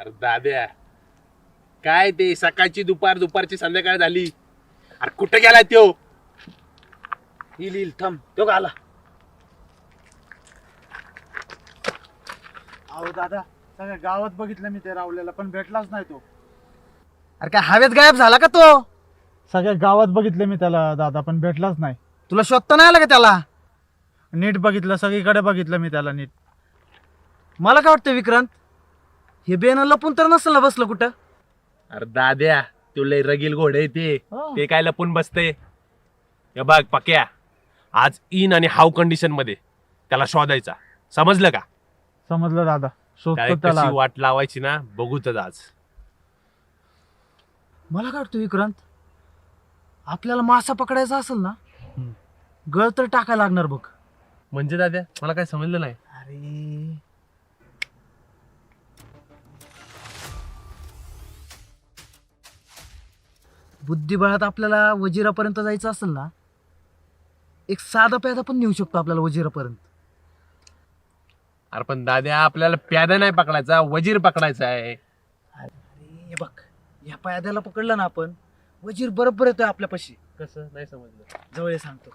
अरे दाद्या काय ते सकाळची दुपार दुपारची संध्याकाळ झाली? अरे कुठे गेला त्यो? येईल येईल थांब तो आला? अहो दादा सगळ्या गावात बघितलं मी ते रावलेला पण भेटलाच नाही तो. अरे काय हवेत गायब झाला का तो? सगळ्या गावात बघितलं मी त्याला दादा पण भेटलाच नाही. तुला शोधता नाही आला का त्याला? नीट बघितलं सगळीकडे बघितलं मी त्याला नीट. मला काय वाटतं विक्रांत? हे बेन लपून तर नसेल ना बसलं कुठं? अरे दाद्या तू लय रगील घोडे आहे ते. हो. ते काय लपून बसते हे बघ पक्या. आज इन आणि हाव कंडिशनमध्ये त्याला शोधायचा. समजलं का? समजलं दादा. त्याला कशी वाट लावायची ना बघूच आज. मला काय वाटतं विक्रांत? आपल्याला मासा पकडायचा असेल ना हम्म. गळ तर टाकायला लागणार बघ. म्हणजे दाद्या मला काय समजलं नाही. अरे बुद्धिबळात आपल्याला वजिरापर्यंत जायचं असेल ना एक साधा प्यादा पण नेऊ शकतो आपल्याला वजिरापर्यंत. अरे पण दाद्या आपल्याला प्यादा नाही पकडायचा वजीर पकडायचा आहे. अरे हे बघ या प्याद्याला पकडलं ना आपण वजीर बरोबर येतोय आपल्यापाशी. कसं? नाही समजलं. जवळ ये सांगतो.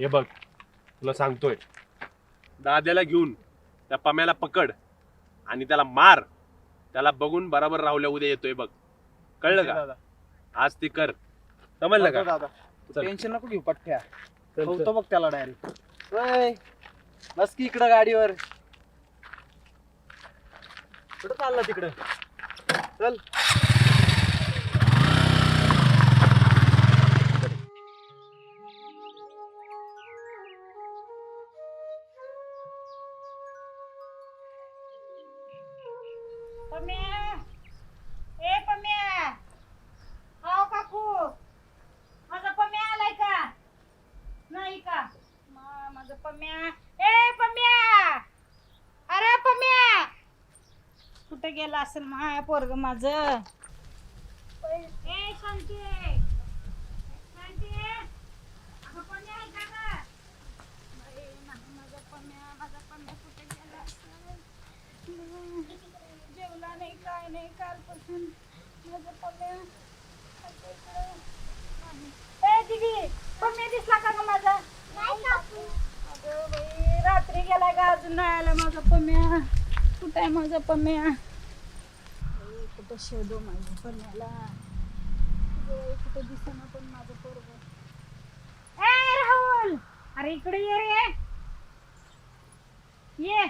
हे बघ तुला सांगतोय. दाद्याला घेऊन त्या पम्याला पकड. आणि त्याला मार. त्याला बघून बराबर राहुल्या उद्या येतोय बघ. कळलं का? दादा. आज ते कर. समजलं का? दादा. चल. टेन्शन नको घेऊ पठ्ठ्या चल, चल. ठेवतो बघ त्याला डायरेक्ट बस की इकडं गाडीवर. कुठं चालला तिकडं? चल. कुठे गेला असेल माया पोरग माझ? गेला जेवला नाही काय नाही कालपासून माझं पम्या दीदी पम्या दिसला का ग माझा? रात्री गेलाय का अजून नाही आला माझा पम्या. कुठं आहे माझा पम्या? कुठं शोधू माझ्या पम्याला? कुठं दिसेना पण माझं पोरग. ए राहुल! अरे इकडे ये रे. ये.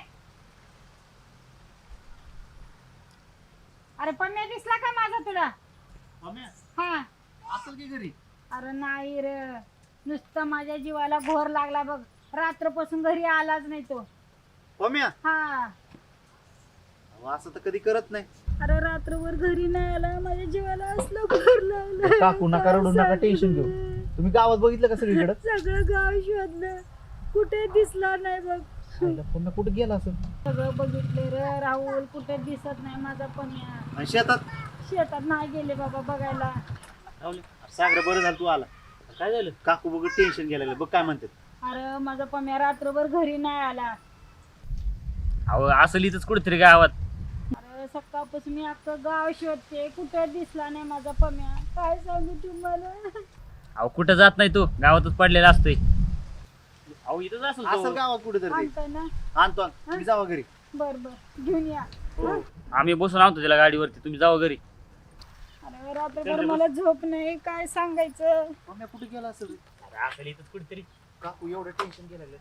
अरे पम्या दिसला का माझा तुला? हा. असेल की घरी? अरे नाही रे. नुसतं माझ्या जीवाला घोर लागला बघ. रात्रपासून घरी आलाच नाही तो. पम्या? हा. असं तर कधी करत नाही. अरे रात्रभर घरी नाही आला माझ्या जीवाला असलं घोर लागलं काकू, नका रडू, नका काय टेन्शन घेऊ. तुम्ही गावात बघितलं का सगळीकडे? सगळं गाव शोधलं. कुठे दिसला नाही बघ. पुन्हा कुठे गेला असं सगळं बघितले रे राहुल कुठे दिसत नाही माझा पण्या शेतात? शेतात नाही गेले बाबा बघायला. सागर बरं झालं तू आला. काय झालं? काकू बघ टेन्शन गेलं बघ काय म्हणतात. अरे माझा पम्या रात्रभर घरी नाही आला. अहो असं लिहितच कुठेतरी गावात. सकाळपासून मी अख्खं गाव शोधते. कुठे दिसला नाही माझा पम्या? काय सांगू तुम्हाला? अहो कुठं जात नाही तू? गावातच पडलेला असतोय. अहो इथंच असं असेल गावात ना? आणतो आण. मी जावा घरी. बर बर. घेऊन या. आम्ही बसून आणतो त्याला गाडीवरती. तुम्ही जावा घरी. अरे रात्रभर मला झोप नाही. काय सांगायचं? पम्या कुठे गेला असं असं लिहितच कुठेतरी. काकू एवढं टेन्शन गेलं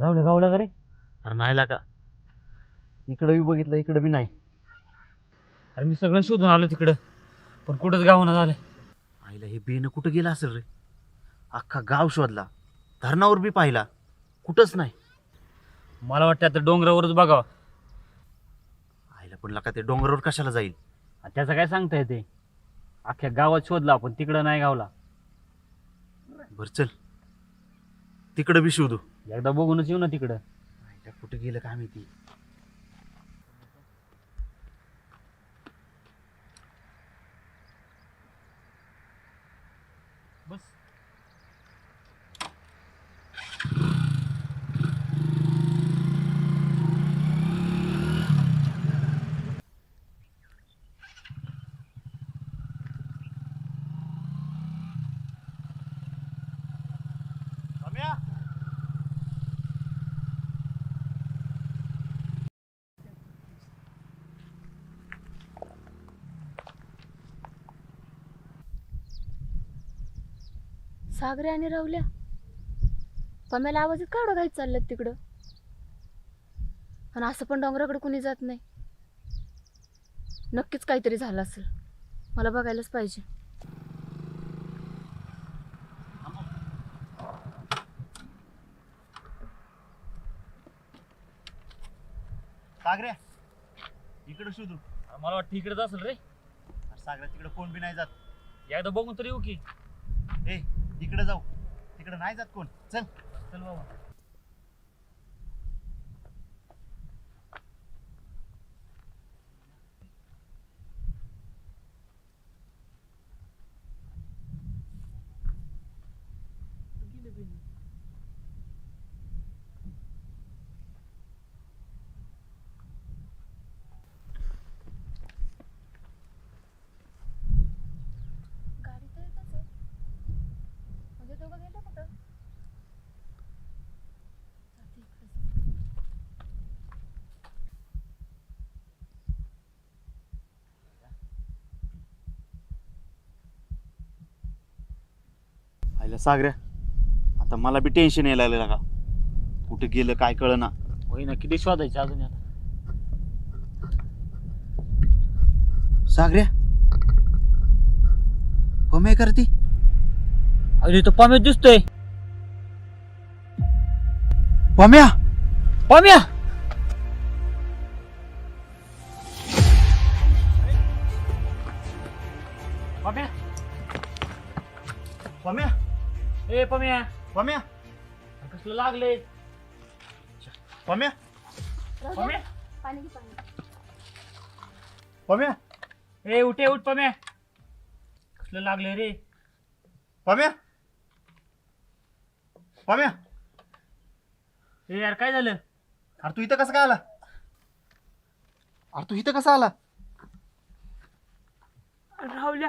राहुल गावला का रे? अरे नाही का. इकडं बी बघितलं इकडं बी नाही. अरे मी सगळं शोधून आलो तिकडं. पण कुठंच गावना झालं. आईला हे बेनं कुठं गेलं असेल रे? अख्खा गाव शोधला. धरणावर बी पाहिला. कुठंच नाही. मला वाटतं आता डोंगरावरच बघावं. आईला पण लका ते डोंगरावर कशाला जाईल? आणि त्याचं काय सांगता येते अख्ख्या गावात शोधला पण तिकडं नाही गावला. बर चल. तिकडं बी शोधू. एकदा बघूनच येऊ ना तिकडं. आईला कुठं गेलं काय माहिती? सागरे आणि राहुल्या. पम्याला आवाज का एवढं घाईत चाललं तिकडं. आणि असं पण डोंगराकडे कुणी जात नाही. नक्कीच काहीतरी झालं असेल. मला बघायलाच पाहिजे. सागऱ्या इकडं शोधू. मला वाटतं इकडेच असेल रे. सागऱ्या तिकडं कोण बी नाही जात. एकदा बघून तरी येऊ की. ए इकडं जाऊ. तिकडं नाही जात कोण. चल. चल बाबा. आईला सागऱ्या आता मला बी टेन्शन यायला लागलं का? कुठे गेलं काय कळ ना होई ना किती शोधायचे अजून आता सागऱ्या? पमे करती? अरे तो पम्या दिसतोय. पम्या? पम्या! पम्या? पम्या? ए पम्या. पम्या. कसलं लागले पम्या. राहू पम्या. द्या. पाणी घे पाणी पम्या. ए उठे उठ पम्या. कसलं लागले रे? पम्या. पम्या. ए यार काय झालं? अरे तू इथं कसं काय आला? अरे तू इथं कसा आला? राहुल्या.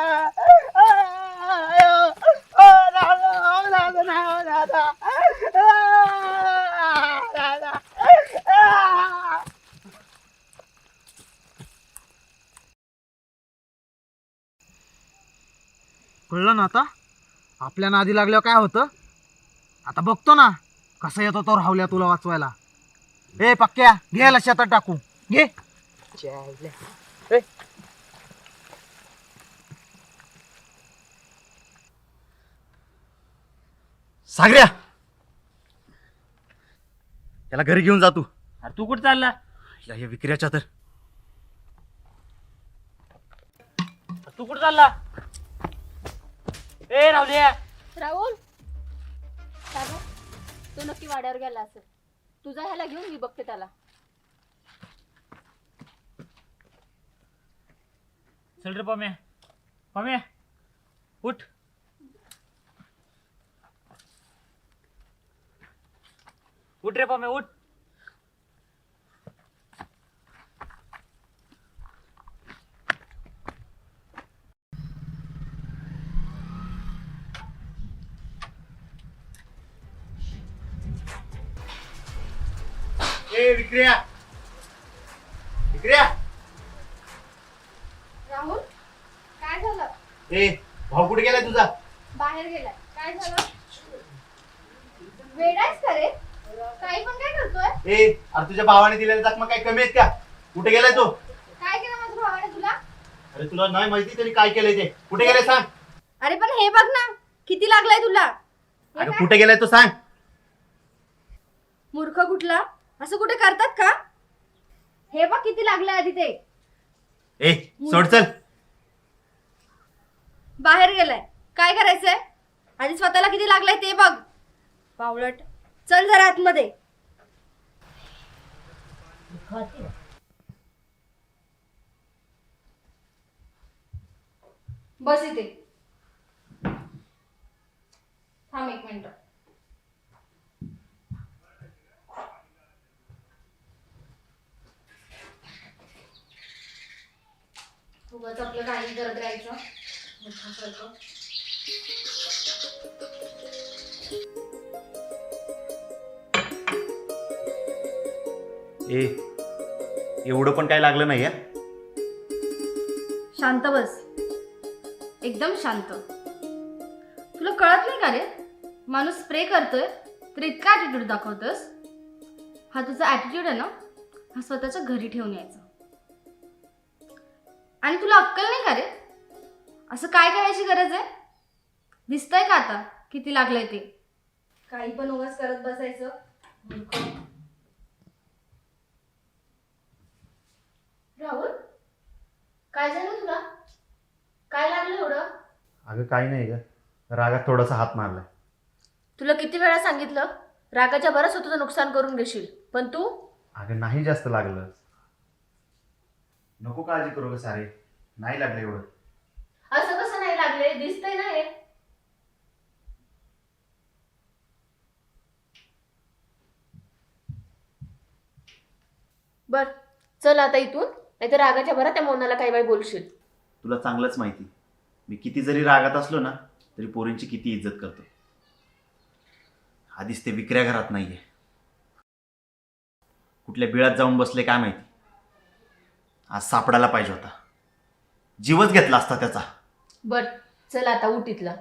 कळलं ना आता. आपल्या नादी लागल्यावर काय होतं? आता बघतो ना कसा येतो तो राहुल्या तुला वाचवायला. ए पक्क्या घ्यायला शेतात टाकू. घे. सागऱ्या. त्याला घरी घेऊन जा तू. अरे तू कुठं चालला? या हे विक्र्याच्या तर. तू कुठं चालला? ए राहू राहुल? सागर तो नक्की वाड्यावर गेला असेल. तुझा ह्याला घेऊन मी बघते त्याला. चल रे पम्या. पम्या उठ. उठ रे पम्या उठ. ए विक्रिया. विक्रिया. राहुल काय झालं? ए भाऊ कुठे गेलाय तुझा? बाहेर गेलाय. काय झालं? काही पण काय करतोय? ए अरे तुझ्या भावाने दिलेल्या जखमा काही कमी आहेत का? कुठे गेलाय तो? काय केलं माझ्या भावाने तुला? अरे तुला नाही माहिती तरी काय केलंय ते. कुठे गेलाय सांग. अरे पण हे बघ ना किती लागलाय तुला? हे अरे काय? कुठे गेलाय तो सांग. मूर्ख कुठला? असं कुठे करतात का? हे बघ किती लागलंय आधी ते. ए सोड चल. बाहेर गेलाय. काय करायचंय? आधी स्वतःला किती लागलाय ते बघ. पावलट चल जरा आतमध्ये. बस इथे. थांब एक मिनिट. ए एवढं पण काय लागलं नाही शांत बस. एकदम शांत. तुला कळत नाही का रे? माणूस स्प्रे करतोय तर इतका ॲटिट्यूड दाखवतोस. हा तुझा ॲटिट्यूड आहे ना हा स्वतःच्या घरी ठेवून यायचा. आणि तुला अक्कल नाही का रे? असं काय करायची गरज आहे? दिसतंय का आता किती लागलंय ते? काही पण उगाच करत बसायचं. राहुल काय झालं तुला? काय लागलं एवढं? अगं काही नाही ग. रागात थोडासा हात मारलाय. तुला किती वेळा सांगितलं? रागाच्या बरं स्वतःचं नुकसान करून घेशील. पण तू? अगं नाही जास्त लागलं. नको काळजी करू ग सारे. नाही लागलं एवढं. असं कसं नाही लागले? दिसतंय ना हे. बर चल आता इथून. नाही तर रागाच्या भरात त्या मोनाला काही वेळ बोलशील. तुला चांगलंच माहिती. मी किती जरी रागात असलो ना तरी पोरींची किती इज्जत करतो. आधीच ते विक्र्या घरात नाहीये. कुठल्या बिळात जाऊन बसले काय माहिती. आज सापडायला पाहिजे होता. जीवच घेतला असता त्याचा. बर चल आता उठ इथला.